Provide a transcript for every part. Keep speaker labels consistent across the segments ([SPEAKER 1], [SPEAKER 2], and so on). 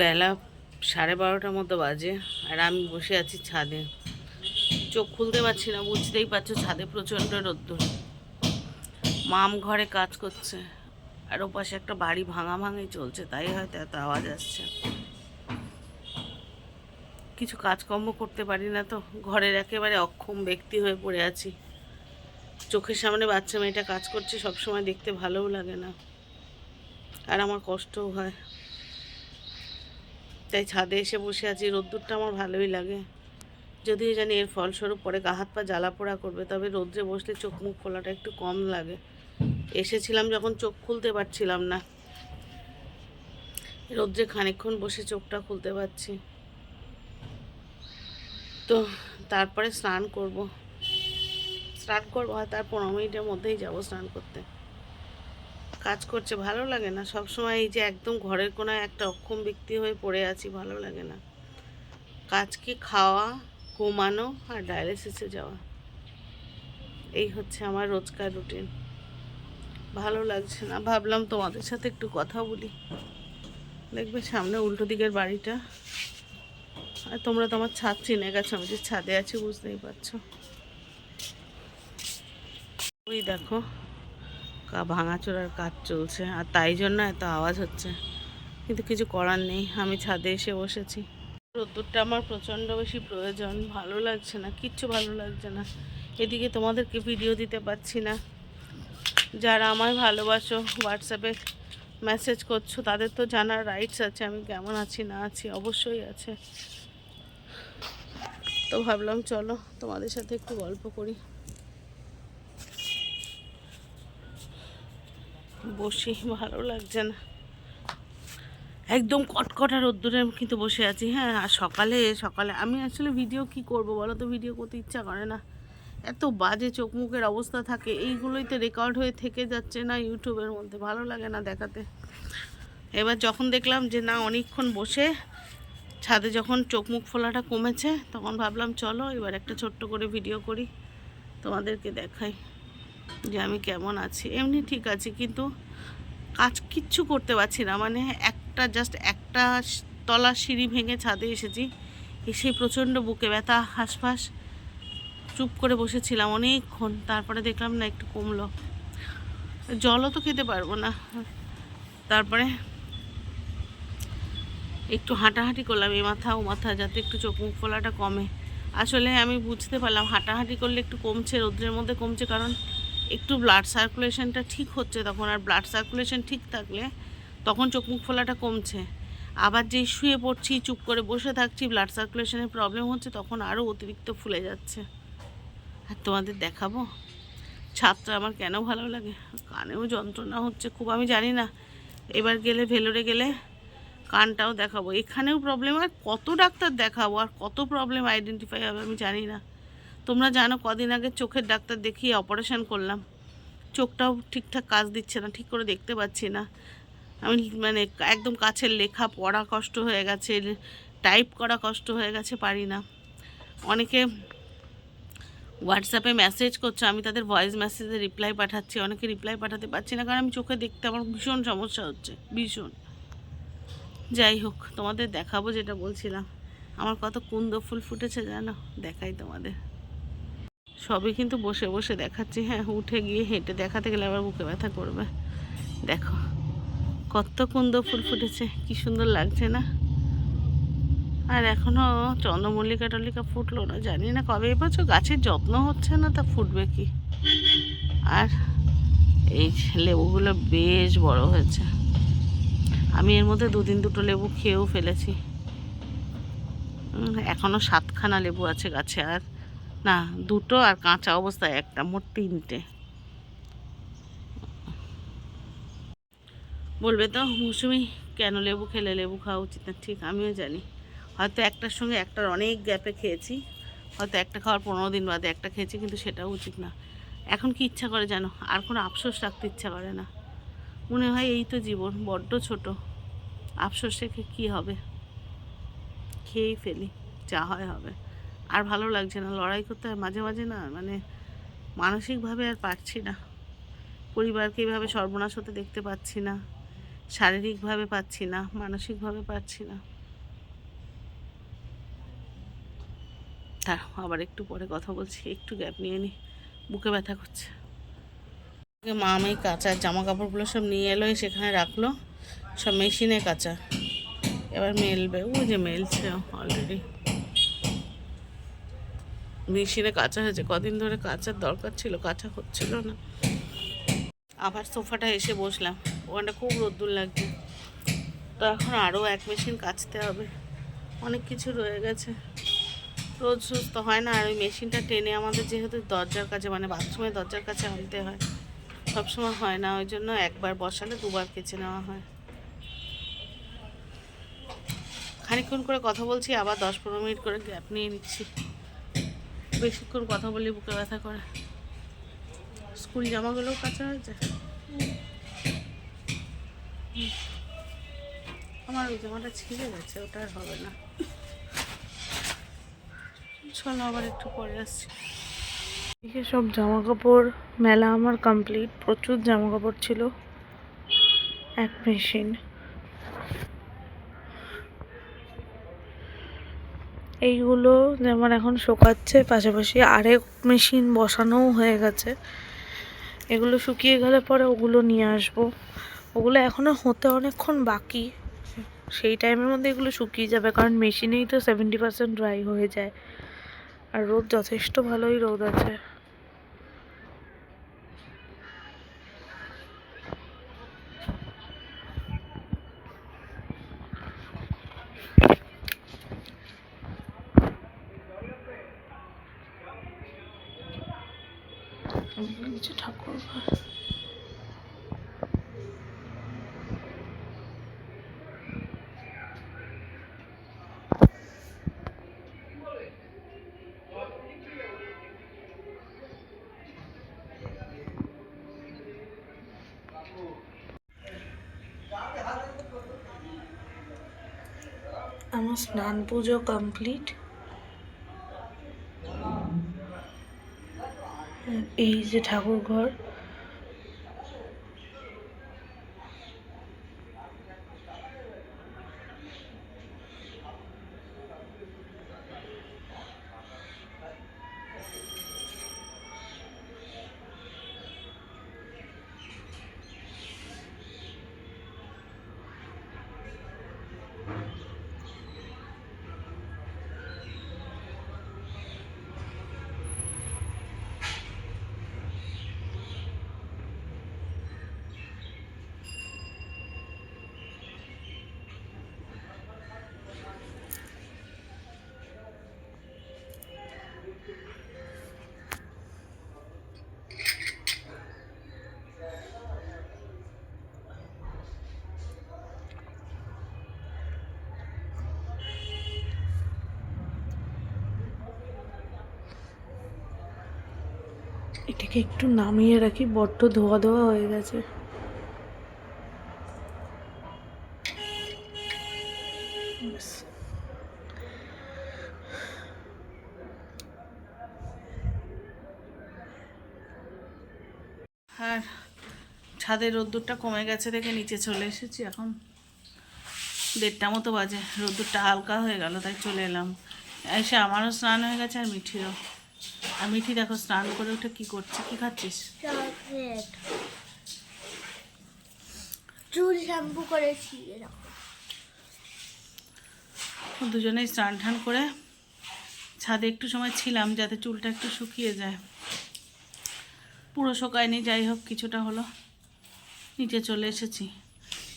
[SPEAKER 1] বেলা সাড়ে বারোটার মতো বাজে, আর আমি বসে আছি ছাদে। চোখ খুলতে পারছি না, বুঝতেই পারছ ছাদে প্রচণ্ড রোদ্দুর। মাম ঘরে কাজ করছে, আর ওপাশে একটা বাড়ি ভাঙা ভাঙি চলছে, তাই হয়তো এত আওয়াজ আসছে। কিছু কাজকর্ম করতে পারি না তো, ঘরের একেবারে অক্ষম ব্যক্তি হয়ে পড়ে আছি। চোখের সামনে বাচ্চা মেয়েটা কাজ করছে, সবসময় দেখতে ভালোও লাগে না। আর আমার কষ্টও হয়। তাই ছাদে এসে বসে আছি। রোদ্দুরটা আমার ভালোই লাগে। যদিও জানি এর ফলস্বরূপ পরে গা হাত পা জ্বালা পোড়া করবে, তবে রোদ্রে বসলে চোখ মুখ খোলাটা একটু কম লাগে। এসেছিলাম যখন চোখ খুলতে পারছিলাম না। রোদ্রে খানিকক্ষণ বসে চোখটা খুলতে পারছি। তো তারপরে স্নান করব। স্নান করব হয় তার পনেরো মিনিটের মধ্যেই যাব স্নান করতে। কাজ করছে, ভালো লাগে না। সব সময় এই যে একদম ঘরের কোনায় একটা অক্ষম ব্যক্তি হয়ে পড়ে আছি, ভালো লাগে না। কাজকে খাওয়া, ঘুমানো আর ডায়ালিসিসে যাওয়া। এই হচ্ছে আমার রোজকার রুটিন ভালো লাগছে না। ভাবলাম তোমাদের সাথে একটু কথা বলি। দেখবে সামনে উল্টো দিকের বাড়িটা। আর তোমরা তো আমার ছাদ চিনে গেছো, আমি যে ছাদে আছি বুঝতেই পারছ। ওই দেখো। ভাঙাচোরার কাজ চলছে, আর তাই জন্য এত আওয়াজ হচ্ছে। কিন্তু কিছু করার নেই, আমি ছাদে এসে বসেছি। রোদ্দুরটা আমার প্রচণ্ড বেশি প্রয়োজন, ভালো লাগছে না, কিচ্ছু ভালো লাগছে না। এদিকে তোমাদেরকে ভিডিও দিতে পারছি না। যারা আমায় ভালোবাসো হোয়াটসঅ্যাপে মেসেজ করছ, তাদের তো জানার রাইটস আছে, আমি কেমন আছি, না আছি, অবশ্যই আছে। তো ভাবলাম, চলো তোমাদের সাথে একটু গল্প করি। বসি, ভালো লাগছে না। একদম কটকটা রোদ্দুরে কিন্তু বসে আছি। হ্যাঁ আর সকালে সকালে আমি আসলে ভিডিও কি করব বলো তো? ভিডিও করতে ইচ্ছা করে না। এত বাজে চোখ মুখের অবস্থা থাকে। এইগুলোই তো রেকর্ড হয়ে থেকে যাচ্ছে না ইউটিউবের মধ্যে। ভালো লাগে না দেখাতে। এবার যখন দেখলাম যে না, অনেকক্ষণ বসে, ছাদে যখন চোখ মুখ ফোলাটা কমেছে, তখন ভাবলাম, চলো এবার একটা ছোট্ট করে ভিডিও করি। তোমাদেরকে দেখাই। যে আমি কেমন আছি। এমনি ঠিক আছি, কিন্তু কাজ কিচ্ছু করতে পারছি না। মানে একটা জাস্ট একটা তলা সিঁড়ি ভেঙে ছাদে এসেছি। এসে প্রচণ্ড বুকে ব্যথা, হাঁসফাঁস, চুপ করে বসেছিলাম অনেকক্ষণ। তারপরে দেখলাম না একটু কমলো। জলও তো খেতে পারব না। তারপরে একটু হাঁটাহাঁটি করলাম এই মাথা ও মাথা, যাতে একটু চোখ মুখ ফোলাটা কমে। আসলে আমি বুঝতে পারলাম হাঁটাহাঁটি করলে একটু কমছে, রোদ্রের মধ্যে কমছে, কারণ একটু ব্লাড সার্কুলেশনটা ঠিক হচ্ছে তখন, আর ব্লাড সার্কুলেশন ঠিক থাকলে তখন চোখ মুখ ফোলাটা কমছে। আবার যেই শুয়ে পড়ছি, চুপ করে বসে থাকছি ব্লাড সার্কুলেশনের প্রবলেম হচ্ছে, তখন আরও অতিরিক্ত ফুলে যাচ্ছে। আর তোমাদের দেখাবো? ছাদটা আমার কেন ভালো লাগে? কানেও যন্ত্রণা হচ্ছে খুব, আমি জানি না। এবার গেলে, ভেলোরে গেলে কানটাও দেখাবো। এখানেও প্রবলেম আর কত ডাক্তার দেখাবো, আর কত প্রবলেম আইডেন্টিফাই হবে আমি জানি না। তোমরা জানো কদিন আগে চোখের ডাক্তার দেখিয়ে অপারেশন করলাম। চোখটাও ঠিকঠাক কাজ দিচ্ছে না, ঠিক করে দেখতে পাচ্ছি না। আমি মানে একদম কাছের লেখা, পড়া কষ্ট হয়ে গেছে, টাইপ করা কষ্ট হয়ে গেছে, পারি না। অনেকে হোয়াটসঅ্যাপে মেসেজ করছে, আমি তাদের ভয়েস মেসেজে রিপ্লাই পাঠাচ্ছি, অনেকে রিপ্লাই পাঠাতে পারছি না, কারণ আমি চোখে দেখতে আমার ভীষণ সমস্যা হচ্ছে, ভীষণ। যাই হোক, তোমাদের দেখাবো যেটা বলছিলাম। আমার কত কুন্দ ফুল ফুটেছে জানো? দেখাই তোমাদের। সবই কিন্তু বসে বসে দেখাচ্ছি। হ্যাঁ উঠে গিয়ে হেঁটে দেখাতে গেলে আবার বুকে ব্যথা করবে। দেখো কত কুন্দ ফুল ফুটেছে কি সুন্দর লাগছে না? আর এখনও চন্দ্রমল্লিকা টল্লিকা ফুটলো না জানি না কবে। এবছর গাছের যত্ন হচ্ছে না তা ফুটবে কি? আর এই লেবুগুলো বেশ বড় হয়েছে। আমি এর মধ্যে দুদিন দুটো লেবু খেয়েও ফেলেছি। উম, এখনও সাতখানা লেবু আছে গাছে আর না, দুটো আর কাঁচা অবস্থায় একটা, মোট তিনটে। বলবে তো, মৌসুমি, কেন লেবু খেলে লেবু খাওয়া উচিত না? ঠিক, আমিও জানি। হয়তো একটার সঙ্গে একটার অনেক গ্যাপে খেয়েছি, হয়তো একটা খাওয়ার পনেরো দিন বাদে একটা খেয়েছি, কিন্তু সেটাও উচিত না। এখন কি ইচ্ছা করে জানো? আর কোনো আফসোস রাখতে ইচ্ছা করে না। মনে হয় এই তো জীবন, বড্ড ছোট। আফসোস রেখে কী হবে? খেয়েই ফেলি, যা হয় হবে। আর ভালো লাগছে না। লড়াই করতে হয় মাঝে মাঝে না মানে মানসিকভাবে আর পারছি না। পরিবারকে এইভাবে সর্বনাশ হতে দেখতে পাচ্ছি না। শারীরিকভাবে পাচ্ছি না, মানসিকভাবে পাচ্ছি না। দাঁড়াও, আবার একটু পরে কথা বলছি, একটু গ্যাপ নিয়ে নি। বুকে ব্যথা করছে। মা আমি কাঁচা জামা কাপড়গুলো সব নিয়ে এলো সেখানে রাখল। সব মেশিনে কাঁচা। এবার মেলবে। ওই যে মেলছে অলরেডি মেশিনে কাঁচা হয়েছে। কদিন ধরে কাঁচার দরকার ছিল, কাঁচা হচ্ছিল না। আবার সোফাটা এসে বসলাম। ওখানটা খুব রোদ্দুর লাগছে। তো এখন আরও এক মেশিন কাচতে হবে। অনেক কিছু রয়ে গেছে। রোজ সুস্থ হয় না। আর ওই মেশিনটা টেনে আমাদের যেহেতু দরজার কাছে মানে বাথরুমের দরজার কাছে আনতে হয়। সবসময় হয় না। ওই জন্য একবার বসালে দুবার কেচে নেওয়া হয়। খানিকক্ষণ করে কথা বলছি, আবার দশ পনেরো মিনিট করে গ্যাপ নিয়ে নিচ্ছি। বেশিক্ষণ কথা বলি বুকে ব্যথা করে। স্কুল জামাগুলোও কাঁচা হয়েছে। আমার ওই জামাটা ছিঁড়ে গেছে, ওটা আর হবে না। চলো আবার একটু পরে আসছি। এদিকে সব জামা কাপড় মেলা আমার কমপ্লিট প্রচুর জামা কাপড় ছিল। এক মেশিন এইগুলো যেমন এখন শোকাচ্ছে, পাশাপাশি আরেক মেশিন বসানোও হয়ে গেছে। এগুলো শুকিয়ে গেলে পরে ওগুলো নিয়ে আসব। ওগুলো এখনও হতে অনেকক্ষণ বাকি। সেই টাইমের মধ্যে এগুলো শুকিয়ে যাবে, কারণ মেশিনেই তো সেভেন্টি পার্সেন্ট ড্রাই হয়ে যায়। আর রোদ যথেষ্ট ভালোই রোদ আছে। নিচে ঠাকুর ঘর। আমার স্নান পুজো কমপ্লিট। এই যে ঠাকুর ঘর এটাকে একটু নামিয়ে রাখি, বড্ড ধোয়া ধোয়া হয়ে গেছে। আর ছাদের রোদ্দুরটা কমে গেছে দেখে নিচে চলে এসেছি এখন। দেড়টা মতো বাজে, রোদ্দুরটা হালকা হয়ে গেল, তাই চলে এলাম। এসে আমারও স্নান হয়ে গেছে আর মিঠিরও। আর মিঠি দেখো স্নান করে উঠে কি করছে? কি খাচ্ছিস?
[SPEAKER 2] চকলেট। চুল শ্যাম্পু করেছি
[SPEAKER 1] দুজনেই স্নান টান করে ছাদে একটু সময় ছিলাম যাতে চুলটা একটু শুকিয়ে যায়। পুরো শুকায়নি যাই হোক কিছুটা হলো। নিচে চলে এসেছি।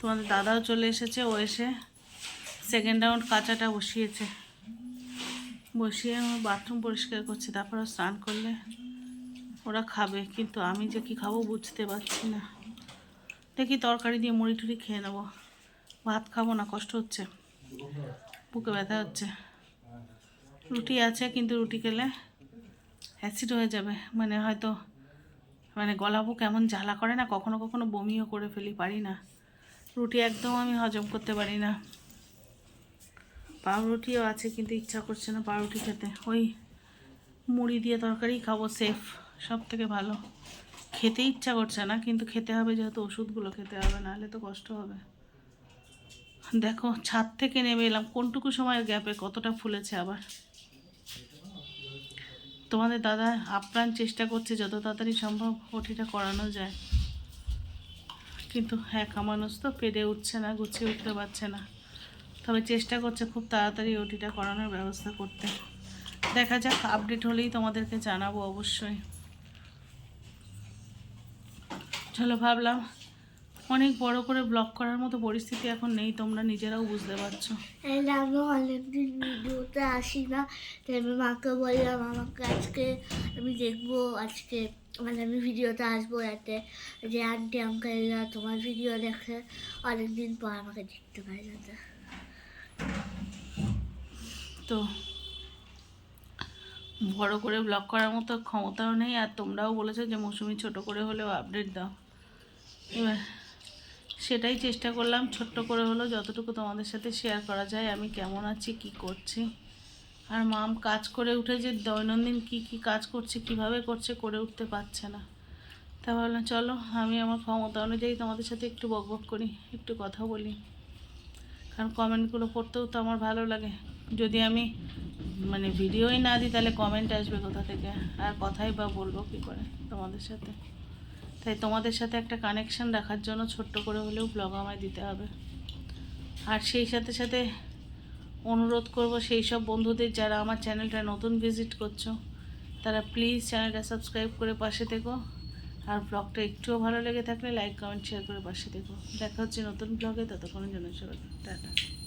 [SPEAKER 1] তোমাদের দাদাও চলে এসেছে ও এসে সেকেন্ড রাউন্ড কাঁচাটা বসিয়েছে। বসিয়ে আমি বাথরুম পরিষ্কার করছি, তারপর স্নান করলে ওরা খাবে, কিন্তু আমি যে কি খাব বুঝতে পারছি না। দেখি তরকারি দিয়ে মুড়ি টুড়ি খেয়ে নেব। ভাত খাব না, কষ্ট হচ্ছে। বুকে ব্যথা হচ্ছে। রুটি আছে, কিন্তু রুটি খেলে অ্যাসিড হয়ে যাবে। মানে হয়তো মানে গলাবো কেমন জ্বালা করে না, কখনো কখনো বমিও করে ফেলি, পারি না। রুটি একদম আমি হজম করতে পারি না। পাউরুটিও আছে, কিন্তু ইচ্ছা করছে না পাউরুটি খেতে। ওই মুড়ি দিয়ে তরকারি খাব সেফ সব থেকে ভালো। খেতে ইচ্ছা করছে না, কিন্তু খেতে হবে যেহেতু ওষুধগুলো খেতে হবে, নাহলে তো কষ্ট হবে। দেখো, ছাদ থেকে নেমে এলাম, কোনটুকু সময় গ্যাপে, কতটা ফুলেছে আবার। তোমাদের দাদা আপ্রাণ চেষ্টা করছে যত তাড়াতাড়ি সম্ভব ওটিটা করানো যায়। কিন্তু হ্যাঁ মানুষ তো, পেরে উঠছে না, গুছিয়ে উঠতে পারছে না। তবে চেষ্টা করছে খুব তাড়াতাড়ি ওটিটা করানোর ব্যবস্থা করতে। দেখা যাক আপডেট হলেই তোমাদেরকে জানাব অবশ্যই। চলো ভাবলাম, অনেক বড় করে ব্লগ করার মতো পরিস্থিতি এখন নেই, তোমরা নিজেরাও বুঝতে পারছ।
[SPEAKER 2] আমি অনেকদিন ভিডিওতে আসি না তাই আমি মাকে বললাম, আমাকে আজকে আমি দেখব, আজকে মানে আমি ভিডিওতে আসব যাতে যে আন্টি আঙ্কেলরা তোমার ভিডিও দেখে অনেকদিন পর আমাকে দেখতে পাই যাতে
[SPEAKER 1] তো বড় করে ব্লগ করার মতো ক্ষমতাও নেই আর তোমরাও বলেছ যে মৌসুমি ছোট করে হলেও আপডেট দাও। এবার সেটাই চেষ্টা করলাম, ছোট্ট করে হলেও যতটুকু তোমাদের সাথে শেয়ার করা যায়, আমি কেমন আছি, কি করছি। আর মাম কাজ করে উঠে যে দৈনন্দিন কি কি কাজ করছে, কীভাবে করছে, করে উঠতে পারছে না। তা ভাবলাম, চলো আমি আমার ক্ষমতা অনুযায়ী তোমাদের সাথে একটু বকবক করি, একটু কথা বলি। কারণ কমেন্টগুলো পড়তেও তো আমার ভালো লাগে। যদি আমি মানে ভিডিওই না দিই, তাহলে কমেন্ট আসবে কোথা থেকে? আর কথাই বা বলব কী করে তোমাদের সাথে? তাই তোমাদের সাথে একটা কানেকশন রাখার জন্য ছোট্ট করে হলেও ব্লগ আমায় দিতে হবে। আর সেই সাথে সাথে অনুরোধ করব, সেই সব বন্ধুদের যারা আমার চ্যানেলটা নতুন ভিজিট করছ, তারা প্লিজ চ্যানেলটা সাবস্ক্রাইব করে পাশে থেকো। আর ব্লগটা একটুও ভালো লেগে থাকলে লাইক কমেন্ট শেয়ার করে পাশে থেকো। দেখা হচ্ছে নতুন ব্লগে ততক্ষণের জন্য সবাই টাটা।